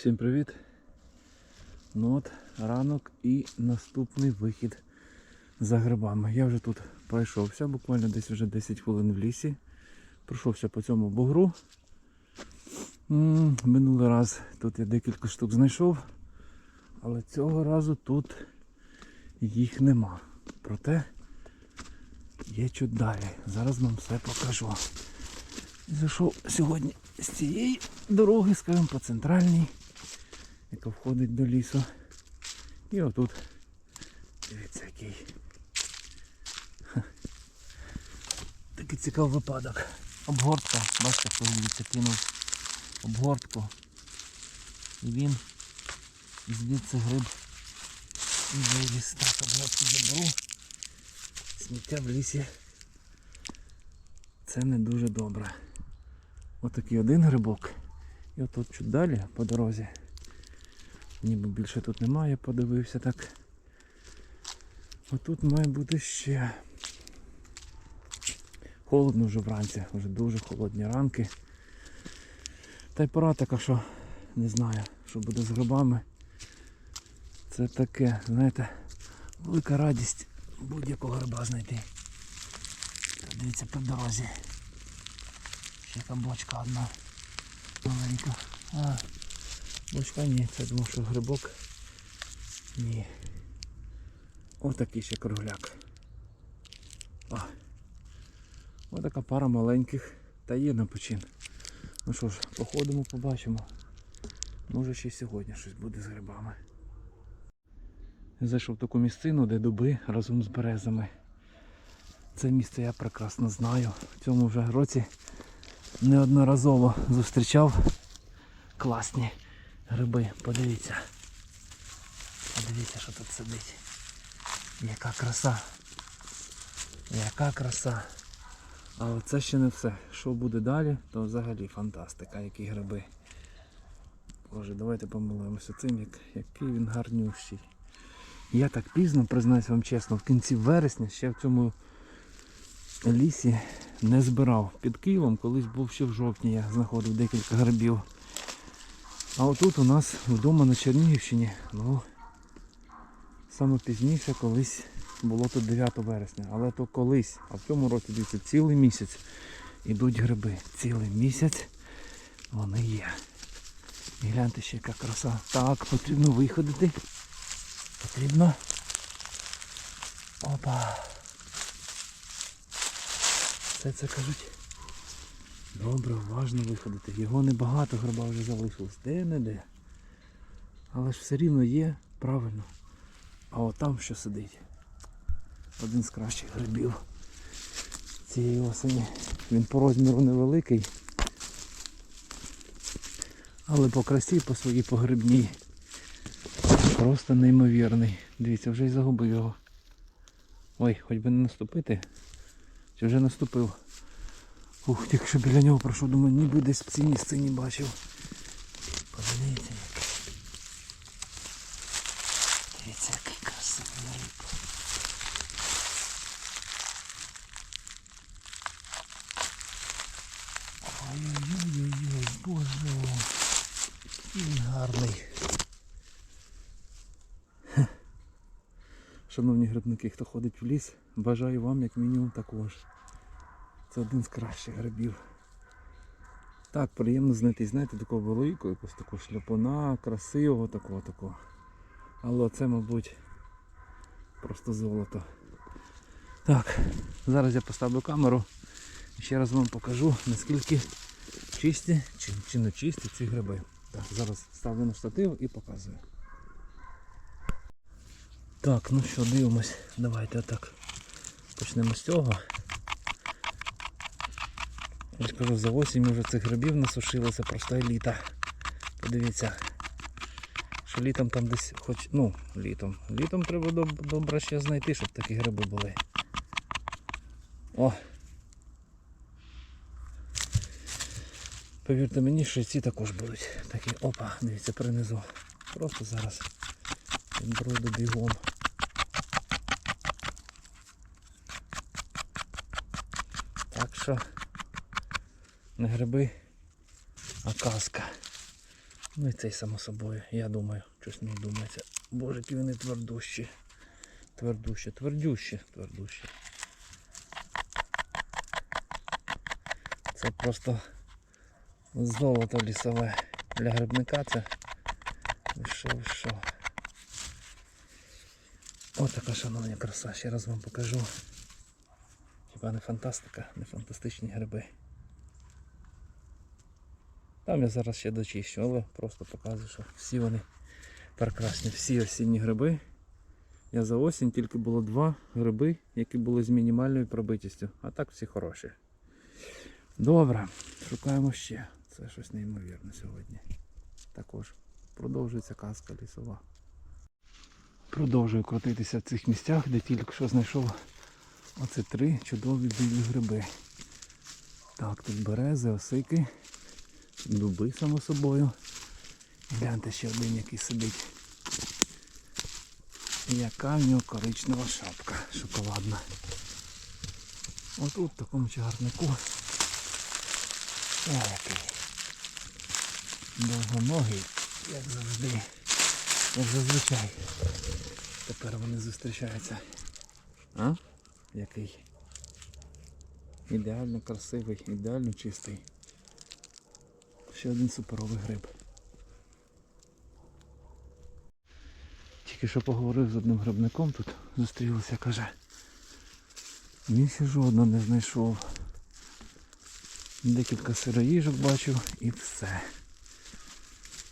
Всім привіт! Ну от ранок і наступний вихід за грибами. Я вже тут пройшовся, буквально десь вже 10 хвилин в лісі. Пройшовся по цьому бугру. Минулий раз тут я декілька штук знайшов, але цього разу тут їх нема. Проте є чуть далі. Зараз вам все покажу. Зайшов сьогодні з цієї дороги, скажімо, по центральній, яка входить до лісу. І отут, дивіться, який. Ха. Такий цікавий випадок. Обгортка, бачите, хто дивіться, кинув обгортку. І він звідси гриб і вивіз. Так, обгортку заберу. Сміття в лісі. Це не дуже добре. Отакий один грибок. І отут чуть далі по дорозі. Ніби більше тут немає, подивився так. Отут має бути ще. Холодно вже вранці, вже дуже холодні ранки. Та й пора така, що не знаю, що буде з грибами. Це таке, знаєте, велика радість будь-якого гриба знайти. Дивіться по дорозі. Ще яка бочка одна маленька. Бочка ні, це думав, що грибок. Ні. Отакий ще кругляк. А. Отака пара маленьких. Та є на почин. Ну що ж, походимо, побачимо. Може ще сьогодні щось буде з грибами. Зайшов в таку місцину, де дуби разом з березами. Це місце я прекрасно знаю. В цьому вже році неодноразово зустрічав класні гриби. Подивіться. Подивіться, що тут сидить. Яка краса. Яка краса. Але це ще не все. Що буде далі, то взагалі фантастика, які гриби. Боже, давайте помилуємося цим, як, який він гарнющий. Я так пізно, признаюсь вам чесно, в кінці вересня ще в цьому лісі не збирав. Під Києвом колись був ще в жовтні, я знаходив декілька грибів. А отут у нас вдома на Чернігівщині, ну, саме пізніше колись було тут 9 вересня. Але то колись, а в цьому році дивіться, цілий місяць ідуть гриби. Цілий місяць вони є. І гляньте ще яка краса. Так, потрібно виходити. Потрібно. Опа. Все це кажуть. Добре, уважно виходити. Його небагато гриба вже залишилось. Де-не-де. Але ж все рівно є, правильно. А от там що сидить. Один з кращих грибів цієї осені. Він по розміру невеликий. Але по красі, по своїй погрибній. Просто неймовірний. Дивіться, вже й загубив його. Ой, хоч би не наступити. Чи вже наступив? Ух, тільки що біля нього пройшов, думаю, ніби десь в цій місцині бачив. Подивіться як. Дивіться, який красивий риб. Ой-ой-ой-ой, боже. Він гарний. Шановні грибники, хто ходить в ліс, бажаю вам як мінімум також. Це один з кращих грибів. Так, приємно знайти, знаєте, такого великого, якогось такого шляпуна, красивого такого такого. Але це, мабуть, просто золото. Так, зараз я поставлю камеру і ще раз вам покажу, наскільки чисті чи, чи не чисті ці гриби. Так, зараз ставлю на штатив і показую. Так, ну що, дивимось. Давайте отак. Почнемо з цього. Я ж кажу, за осінь вже цих грибів насушилося просто еліта. Подивіться. Що літом там десь хоч... Ну, літом. Літом треба доб- добре ще знайти, щоб такі гриби були. О! Повірте мені, що ці також будуть. Такі, опа, дивіться, принизу. Просто зараз пройду бігом. Так що не гриби, а казка. Ну і цей само собою, я думаю, щось мені думається. Боже, які вони твердущі. Твердущі, твердющі, твердущі. Це просто золото лісове. Для грибника це. Що, що? Ось така шановні краса, ще раз вам покажу. Хіба не фантастика, не фантастичні гриби. Там я зараз ще дочищу, але просто показую, що всі вони прекрасні. Всі осінні гриби. Я за осінь тільки було два гриби, які були з мінімальною пробитістю. А так всі хороші. Добре, шукаємо ще. Це щось неймовірне сьогодні. Також продовжується казка лісова. Продовжую крутитися в цих місцях, де тільки що знайшов оце три чудові білі гриби. Так, тут берези, осики, дуби, само собою. Гляньте ще один, який сидить. Яка в нього коричнева шапка шоколадна. Отут в такому чагарнику. О, який. Довгоногий, як завжди. Як зазвичай. Тепер вони зустрічаються. А? Який? Ідеально красивий, ідеально чистий. Ще один суперовий гриб. Тільки що поговорив з одним грибником тут, зустрілися, каже. Він ще жодного не знайшов. Декілька сироїжок бачив і все.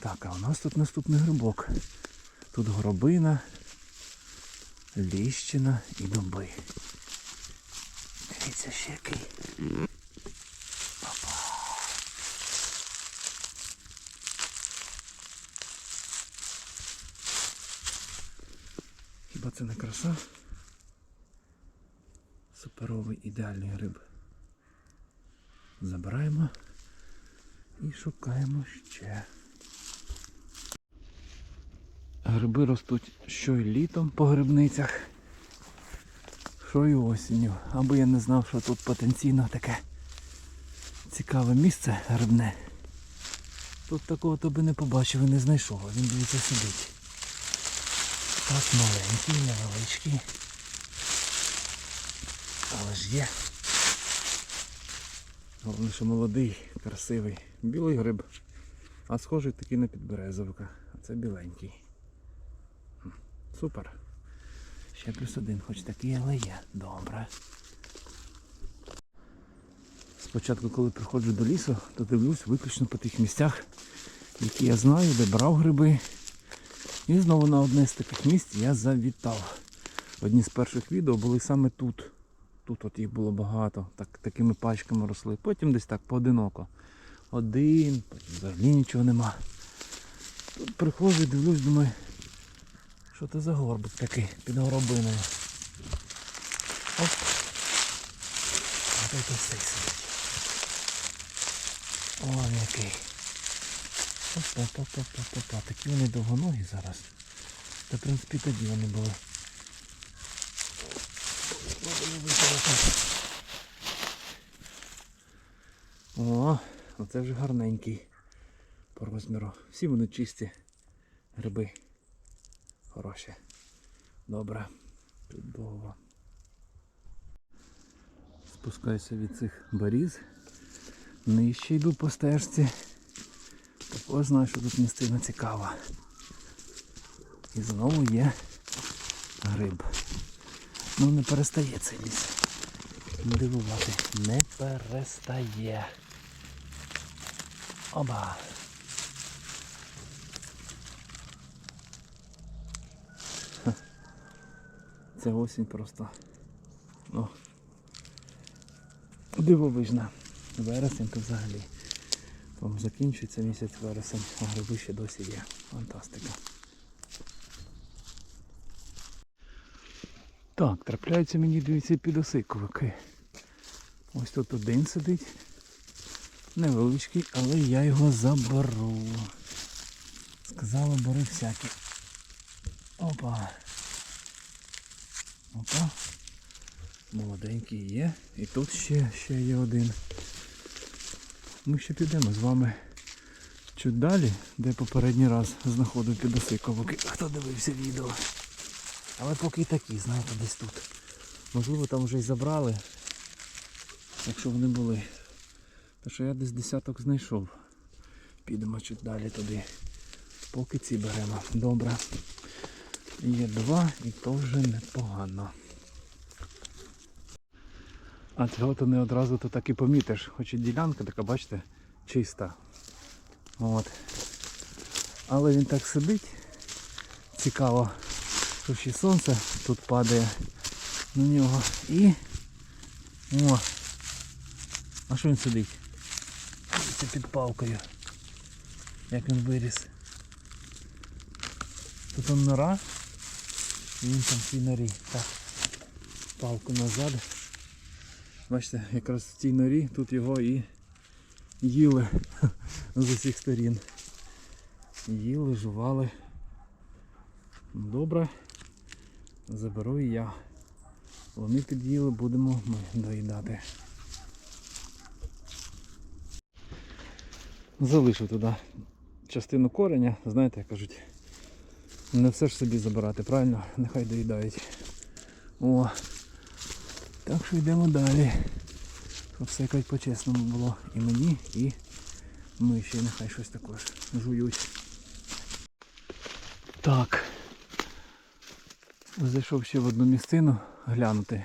Так, а у нас тут наступний грибок. Тут горобина, ліщина і дуби. Дивіться ще який. Це не краса? Суперовий ідеальний гриб. Забираємо і шукаємо ще. Гриби ростуть що й літом по грибницях, що й осінню. Аби я не знав, що тут потенційно таке цікаве місце грибне. Тут такого то би не побачив і не знайшов, він дивіться сидить. Так маленький, невеличкий. Але ж є. Головне, що молодий, красивий. Білий гриб. А схожий такий на підберезовика. А це біленький. Супер. Ще плюс один, хоч такий, але є. Добре. Спочатку, коли приходжу до лісу, то дивлюсь виключно по тих місцях, які я знаю, де брав гриби. І знову на одне з таких місць я завітав. Одні з перших відео були саме тут. Тут от їх було багато, так, такими пачками росли. Потім десь так поодиноко. Один, потім взагалі нічого нема. Тут приходжу, дивлюсь, думаю, що це за горбик такий під горобиною. Оп. Ось цей сидить. О, який. Опа-па-па-па-па-па. Такі вони довгоногі зараз. Та в принципі тоді вони були. О, оце вже гарненький по розміру. Всі вони чисті гриби. Хороші. Добре. Чудово. Спускаюся від цих баріз. Нижче йду по стежці. Також знаю, що тут місцина цікава. І знову є гриб. Ну не перестає цей ліс. Дивувати. Не перестає. Оба. Ха. Це осінь просто. Ну, дивовижна. Вересень то взагалі. Там закінчується місяць вересень, а гриби ще досі є. Фантастика. Так, трапляються мені дивіться підосиковики. Ось тут один сидить. Невеличкий, але я його заберу. Сказали, бери всякі. Опа. Опа. Молоденький є. І тут ще, ще є один. Ми ще підемо з вами чуть далі, де попередній раз знаходив підосиковики. Хто дивився відео? Але поки і такі, знаєте, десь тут. Можливо, там вже й забрали, якщо вони були. Та що я десь десяток знайшов. Підемо чуть далі туди. Поки ці беремо. Добре. Є два і то вже непогано. А цього то не одразу то так і помітиш. Хоч і ділянка така, бачите, чиста. От. Але він так сидить. Цікаво, що ще сонце тут падає на нього. І... О! А що він сидить? Це під палкою. Як він виріс. Тут он нора. І він там в цій. Так. Палку назад. Бачите, якраз в цій норі тут його і їли з усіх сторін. Їли, жували. Добре. Заберу і я. Вони під'їли, будемо ми доїдати. Залишу туди частину кореня, знаєте, як кажуть, не все ж собі забирати, правильно? Нехай доїдають. О, так що йдемо далі. Щоб все якось по-чесному було і мені, і ми ще нехай щось також жують. Так. Зайшов ще в одну місцину глянути.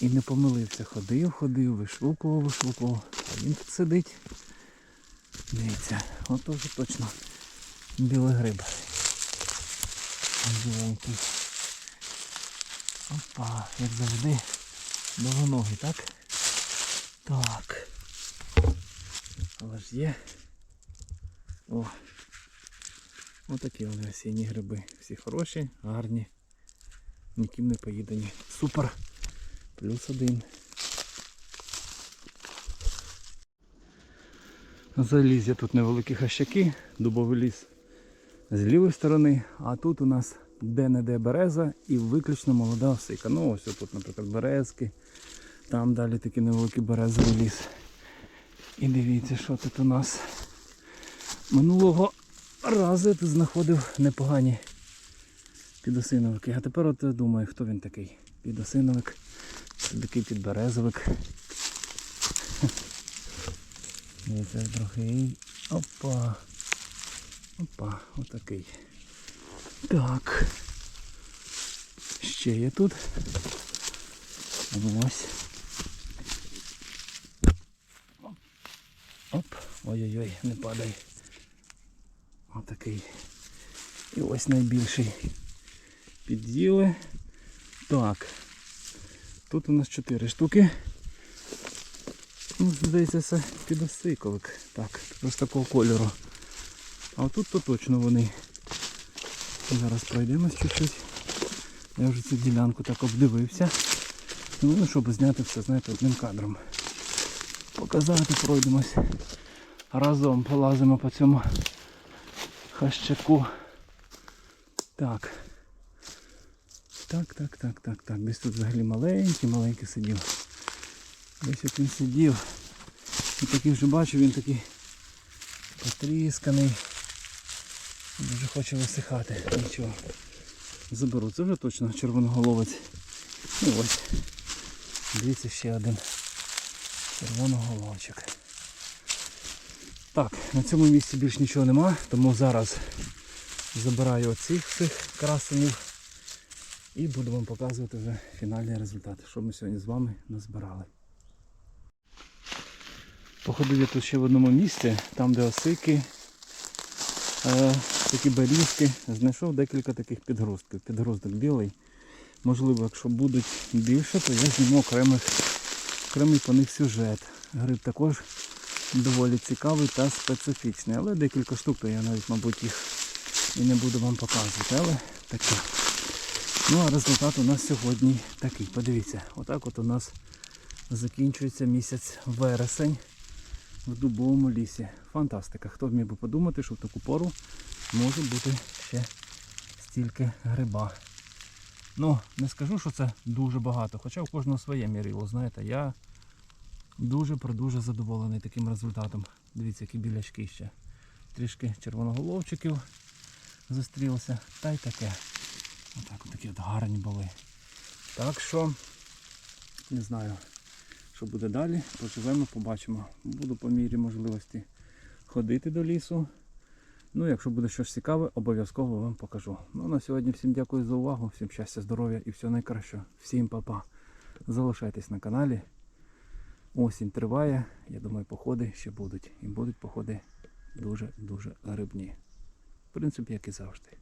І не помилився. Ходив, ходив, вишукував, вишукував. А він тут сидить. Дивіться, от вже точно білий гриб. Опа, як завжди, довгоногий, так? Так. Але ж є. О. Отакі вони осінні гриби. Всі хороші, гарні, ніким не поїдені. Супер. Плюс один. Заліз я тут невеликі хащаки, дубовий ліс з лівої сторони, а тут у нас де-не-де береза і виключно молода осика. Ну ось тут, наприклад, березки, там далі такий невеликий березовий ліс. І дивіться, що тут у нас минулого разу я тут знаходив непогані підосиновики. А тепер от думаю, хто він такий? Підосиновик, це такий підберезовик. Дивіться, трохи. Опа. Опа, отакий. Так. Ще є тут. Ось. Оп. Ой-ой-ой, не падай. Отакий. І ось найбільший. Під'їли. Так. Тут у нас 4 штуки. Ну, здається, це підосиковик. Так, ось такого кольору. А тут то точно вони. Зараз пройдемось чуть-чуть. Я вже цю ділянку так обдивився. Ну, щоб зняти все, знаєте, одним кадром. Показати, пройдемось. Разом полазимо по цьому хащаку. Так. Так, так, так, так, так. Десь тут взагалі маленький, маленький сидів. Десь як він сидів. І такий вже бачу, він такий потрісканий. Дуже хоче висихати. Нічого. Заберу. Це вже точно червоноголовець. І ось. Дивіться ще один червоноголовчик. Так, на цьому місці більш нічого нема, тому зараз забираю оцих всіх красенів і буду вам показувати вже фінальний результат, що ми сьогодні з вами назбирали. Походив я тут ще в одному місці, там де осики, е, такі берізки. Знайшов декілька таких підгрузків. Підгруздок білий. Можливо, якщо будуть більше, то я зніму окремих, окремий по них сюжет. Гриб також доволі цікавий та специфічний. Але декілька штук, то я навіть, мабуть, їх і не буду вам показувати. Але таке. Ну а результат у нас сьогодні такий. Подивіться, отак от у нас закінчується місяць вересень в дубовому лісі. Фантастика. Хто б міг би подумати, що в таку пору може бути ще стільки гриба. Ну, не скажу, що це дуже багато, хоча у кожного своє мірило, знаєте, я дуже-продуже задоволений таким результатом. Дивіться, які білячки ще. трішки червоноголовчиків зустрілося. Та й таке. Отак от такі от гарні були. Так що, не знаю, що буде далі. Поживемо, побачимо. Буду по мірі можливості ходити до лісу. Ну, якщо буде щось цікаве, обов'язково вам покажу. Ну, на сьогодні всім дякую за увагу, всім щастя, здоров'я і всього найкращого. Всім па-па. Залишайтесь на каналі. Осінь триває. Я думаю, походи ще будуть. І будуть походи дуже-дуже грибні. В принципі, як і завжди.